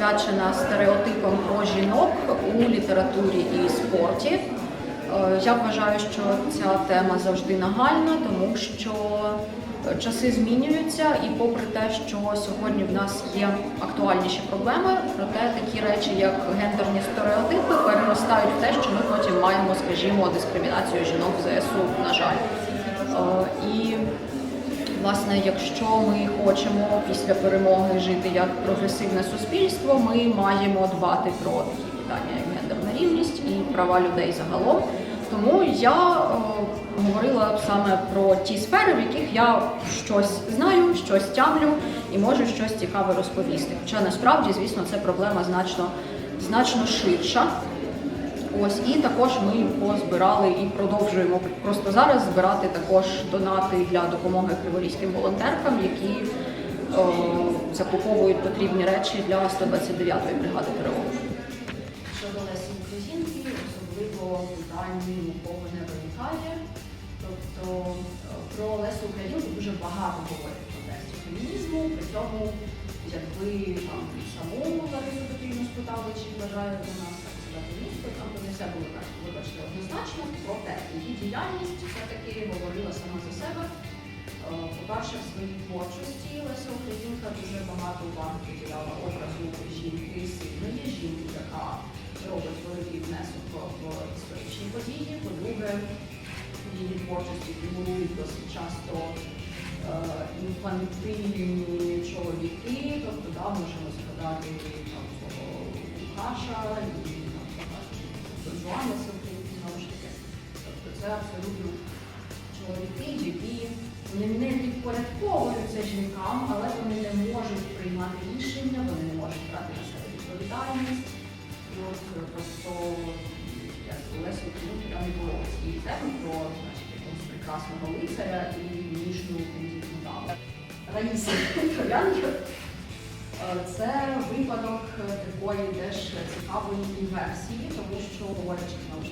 присвячена стереотипам про жінок у літературі і спорті. Е, Я вважаю, що ця тема завжди нагальна, тому що часи змінюються, і попри те, що сьогодні в нас є актуальніші проблеми, проте такі речі, як гендерні стереотипи, переростають в те, що ми потім маємо, скажімо, дискримінацію жінок в ЗСУ, на жаль. Е, І Власне, якщо ми хочемо після перемоги жити як прогресивне суспільство, ми маємо дбати про такі питання, як гендерна рівність і права людей загалом. Тому я е, говорила саме про ті сфери, в яких я щось знаю, щось тямлю і можу щось цікаве розповісти. Хоча насправді, звісно, це проблема значно, значно ширша. Ось і також ми позбирали і продовжуємо просто зараз збирати також донати для допомоги криворізьким волонтеркам, які е, закуповують потрібні речі для 129-ї бригади ТРО. Щодо Лесі Українки, особливо питанні нікого не виникає. Тобто е, про Лесу Українку дуже багато говорять в контексті фемінізму, при цьому якби там саму Ларису Петрівну спитали, чи вважає вона так там не все було так, вибачте, однозначно, проте її діяльність все-таки говорила сама за себе. Е, По-перше, в своїй творчості Леся Українка дуже багато уваги приділяла образу жінки, сильної жінки, яка робить великий внесок в історичні події. По-друге, в її творчості фігурують досить часто е, інфантильні чоловіки, тобто да, можемо згадати там Лукаша і Донжуана Силківки, знову ж. Тобто це абсолютно чоловіки, які вони не підпорядковуються жінкам, але вони не можуть приймати рішення, вони не можуть брати на себе відповідальність. От е, просто як Лесі там і було і тему про значить, якогось прекрасного лицаря і ніжну тендітну даму. Раїса Троянка Е, Це випадок е, такої теж цікавої інверсії, тому що говорячи знову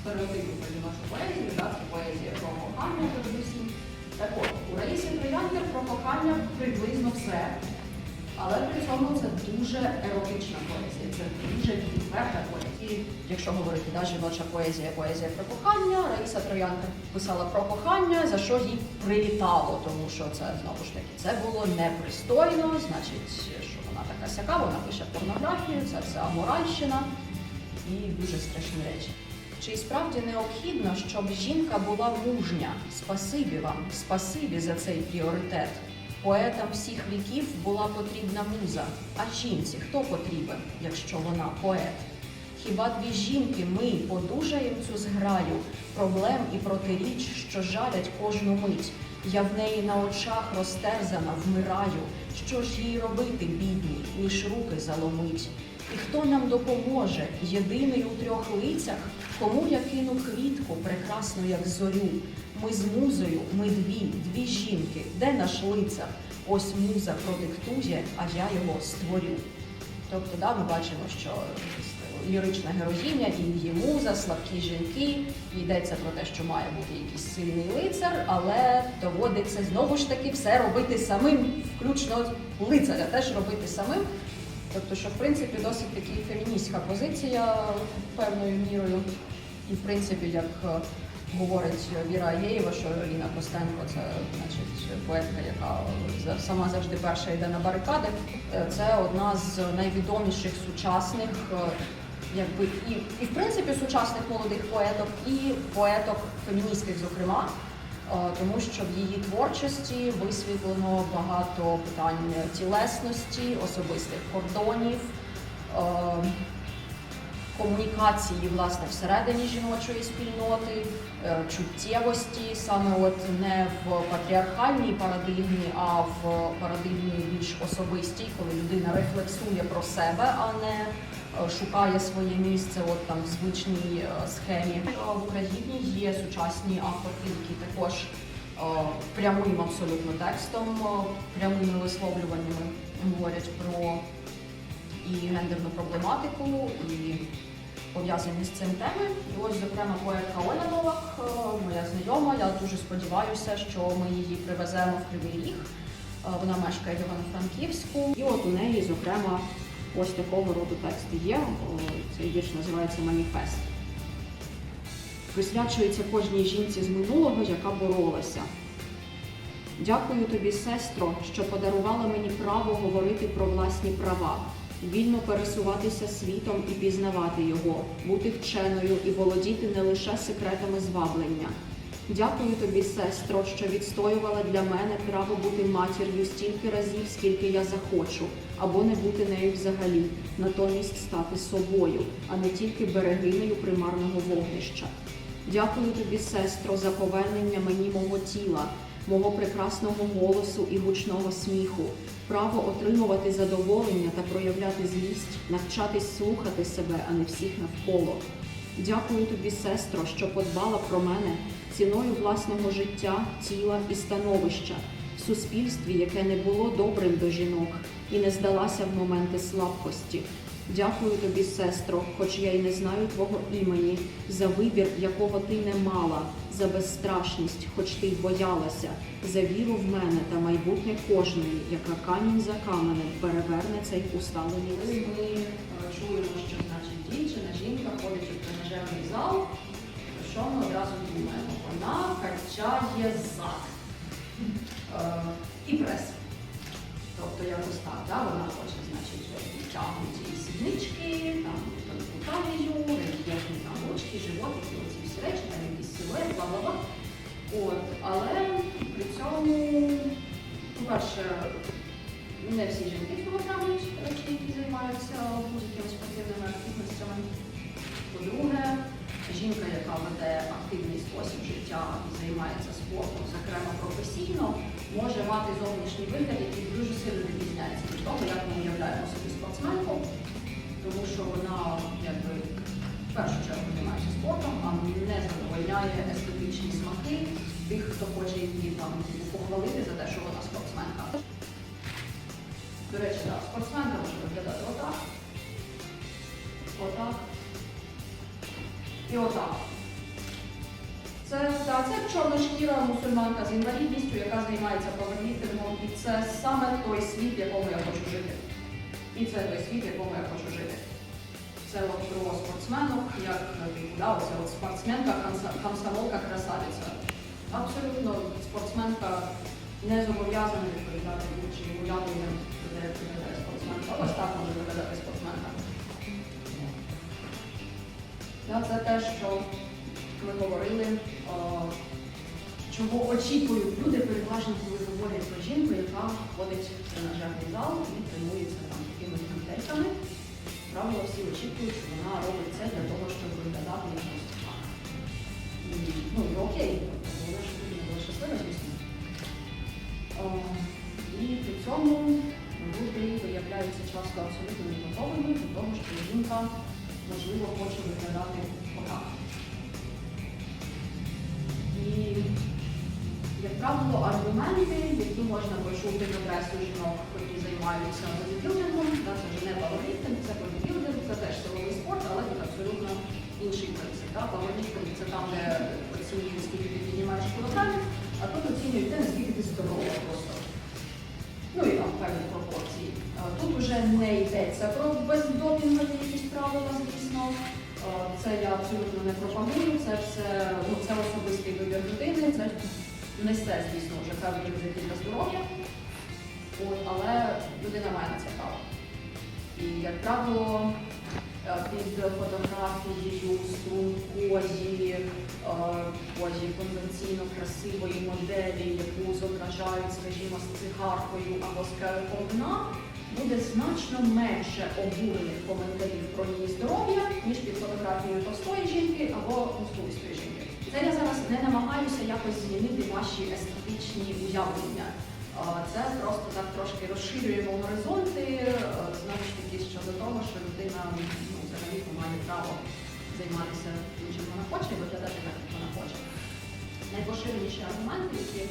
стереотипи про жіночу поезію, так, це поезія про кохання передусім. Так от, у Раїсі Трояндер про кохання приблизно все, але при цьому це дуже еротична поезія, це дуже відверта поезія. Якщо говорити да, жіноча поезія, поезія про кохання, Раїса Трояндер писала про кохання, за що їй прилітало, тому що це знову ж таки це було непристойно, значить, що вона така сяка, вона пише порнографію, це все аморальщина і дуже страшні речі. Чи справді необхідно, щоб жінка була мужня? Спасибі вам, спасибі за цей пріоритет. Поетам всіх віків була потрібна муза. А жінці хто потрібен, якщо вона поет? Хіба дві жінки ми подужаєм цю зграю проблем і протиріч, що жалять кожну мить? Я в неї на очах розтерзана, вмираю. Що ж їй робити, бідній, ніж руки заломить? І хто нам допоможе, єдиний у трьох лицях, кому я кину квітку, прекрасну, як зорю? Ми з музою, ми дві, дві жінки, де наш лицар? Ось муза продиктує, а я його створю. Тобто, да, ми бачимо, що лірична героїня і її муза, слабкі жінки, йдеться про те, що має бути якийсь сильний лицар, але доводиться знову ж таки все робити самим, включно лицаря теж робити самим. Тобто, що в принципі досить таки феміністська позиція певною мірою. І в принципі, як е, говорить Віра Аєєва, що Інна Костенко це значить поетка, яка сама завжди перша йде на барикади. Е, Це одна з найвідоміших сучасних, е, якби і, і в принципі сучасних молодих поеток, і поеток феміністських, зокрема. Е, Тому що в її творчості висвітлено багато питань тілесності, особистих кордонів, е, комунікації власне всередині жіночої спільноти, е, чуттєвості, саме от не в патріархальній парадигмі, а в парадигмі більш особистій, коли людина рефлексує про себе, а не е, шукає своє місце от там в звичній е, схемі. В Україні є сучасні авторки, які також прямим абсолютно текстом, прямими висловлюваннями говорять про і гендерну проблематику, і пов'язані з цим теми. І ось, зокрема, поетка Оля Новак, е, моя знайома. Я дуже сподіваюся, що ми її привеземо в Кривий Ріг. Е, Вона мешкає в Івано-Франківську. І от у неї, зокрема, ось такого роду тексти є. Цей вірш називається Маніфест. Присвячується кожній жінці з минулого, яка боролася. Дякую тобі, сестро, що подарувала мені право говорити про власні права, вільно пересуватися світом і пізнавати його, бути вченою і володіти не лише секретами зваблення. Дякую тобі, сестро, що відстоювала для мене право бути матір'ю стільки разів, скільки я захочу, або не бути нею взагалі, натомість стати собою, а не тільки берегинею примарного вогнища. Дякую тобі, сестро, за повернення мені мого тіла, мого прекрасного голосу і гучного сміху, право отримувати задоволення та проявляти злість, навчатись слухати себе, а не всіх навколо. Дякую тобі, сестро, що подбала про мене ціною власного життя, тіла і становища в суспільстві, яке не було добрим до жінок і не здалася в моменти слабкості. Дякую тобі, сестро, хоч я й не знаю твого імені, за вибір, якого ти не мала, за безстрашність, хоч ти й боялася, за віру в мене та майбутнє кожної, яка камінь за каменем переверне цей усталений ми е, чуємо, що значить дівчина, жінка ходить у тренажерний зал, що ми одразу думаємо? Вона качає зад Е, і прес. Тобто якось так, да? вона хоче, значить, підтягнуті сіднички, там талію, рельєфні там ручки, животики, оці всі речі, там якісь силует, бла-бла-бла. От, але при цьому, по-перше, не всі жінки цього прагнуть, які займаються будь-якими спортивними активностями. По-друге, жінка, яка веде активний спосіб життя і займається спортом, зокрема професійно, може мати зовнішній вигляд, який дуже сильно відрізняється від того, як ми уявляємо собі спортсменку, тому що вона якби в першу чергу займається спортом, а не задовольняє естетичні смаки тих, хто хоче її там похвалити за те, що вона спортсменка. До речі, так, спортсменка може виглядати отак. Отак. І отак. Це, чорношкіра мусульманка з інвалідністю, яка займається пауерліфтингом, і це саме той світ, в якому я хочу жити. І це той світ, в якому я хочу жити. Це от про спортсменок, як типу, да, от спортсменка, комсомолка, красавиця. Абсолютно спортсменка не зобов'язана відповідати іншим уявленням, де виглядає спортсменка. Ось так може виглядати спортсменка. Це те, що ми говорили, чого очікують люди переважно, коли говорять про жінку, яка ходить в тренажерний зал і тренується там такими гантельками. Правило, всі очікують, що вона робить це для того, щоб виглядати якось так. Ну і окей, ж буде була щаслива, звісно. І при цьому люди виявляються часто абсолютно не готовими до що жінка можливо хоче виглядати отак. Правило, аргументи, які можна почути в адресу жінок, які займаються бодібілдингом, це вже не пауерліфтинг, це бодібілдинг, це теж силовий спорт, але тут абсолютно інший принцип. Пауерліфтинг це там, де оцінюють, скільки ти піднімаєш кілограмів, а тут оцінюють те, наскільки ти здорова просто. Ну і там певні пропорції. Тут вже не йдеться про бездопінгові якісь правила, звісно. Це я абсолютно не пропагую, це все ну, несе, звісно, вже певні ризики для здоров'я. Але людина має на це право. І, як правило, е, під фотографією стрункозі, е, позі конвенційно красивої моделі, яку зображають, скажімо, з цигаркою або з вина, буде значно менше обурених коментарів про її здоров'я, ніж під фотографією товстої жінки або мускулистої жінки. Це я зараз не намагаюся якось змінити ваші естетичні уявлення. Це просто так трошки розширюємо горизонти, е, знову ж таки щодо того, що людина ну, взагалі має право займатися тим, чим вона хоче, і виглядати так, як вона хоче. Найпоширеніші аргументи, які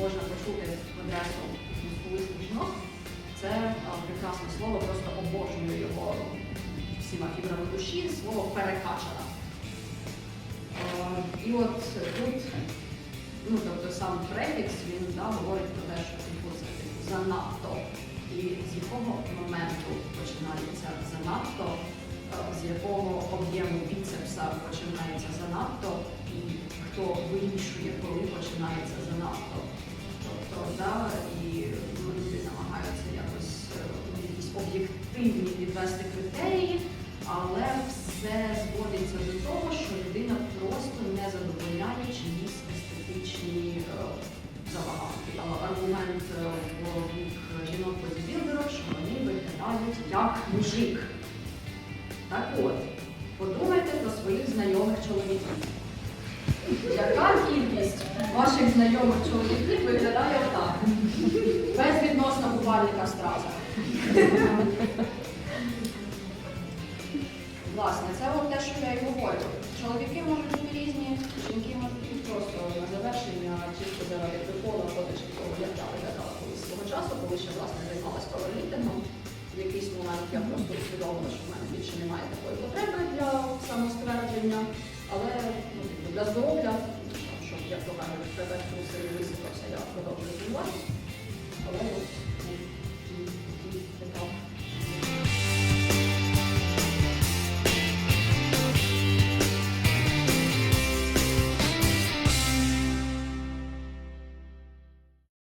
можна почути в адресу мускулистих жінок, це прекрасне слово, просто обожнюю його всіма фібрами душі, слово перекачана. І от тут, ну тобто сам префікс, він да, говорить про те, що типу, це типу, занадто. І з якого моменту починається занадто, е, з якого об'єму біцепса починається занадто, і хто вирішує, коли починається занадто. Тобто, да, і люди намагаються якось е, якісь об'єктивні підвести критерії, але все зводиться до того, що людина Безвідносно страза. Власне, це от те, що я і говорю. Чоловіки можуть бути різні, жінки можуть бути просто на завершення, чисто заради того, як я виглядала колись свого часу, коли ще власне займалася пауерліфтингом. В якийсь момент я просто усвідомила, що в мене більше немає такої потреби для самоствердження, але ну, для здоров'я, щоб, як то кажуть, трусили висипався, я продовжую займатися. Але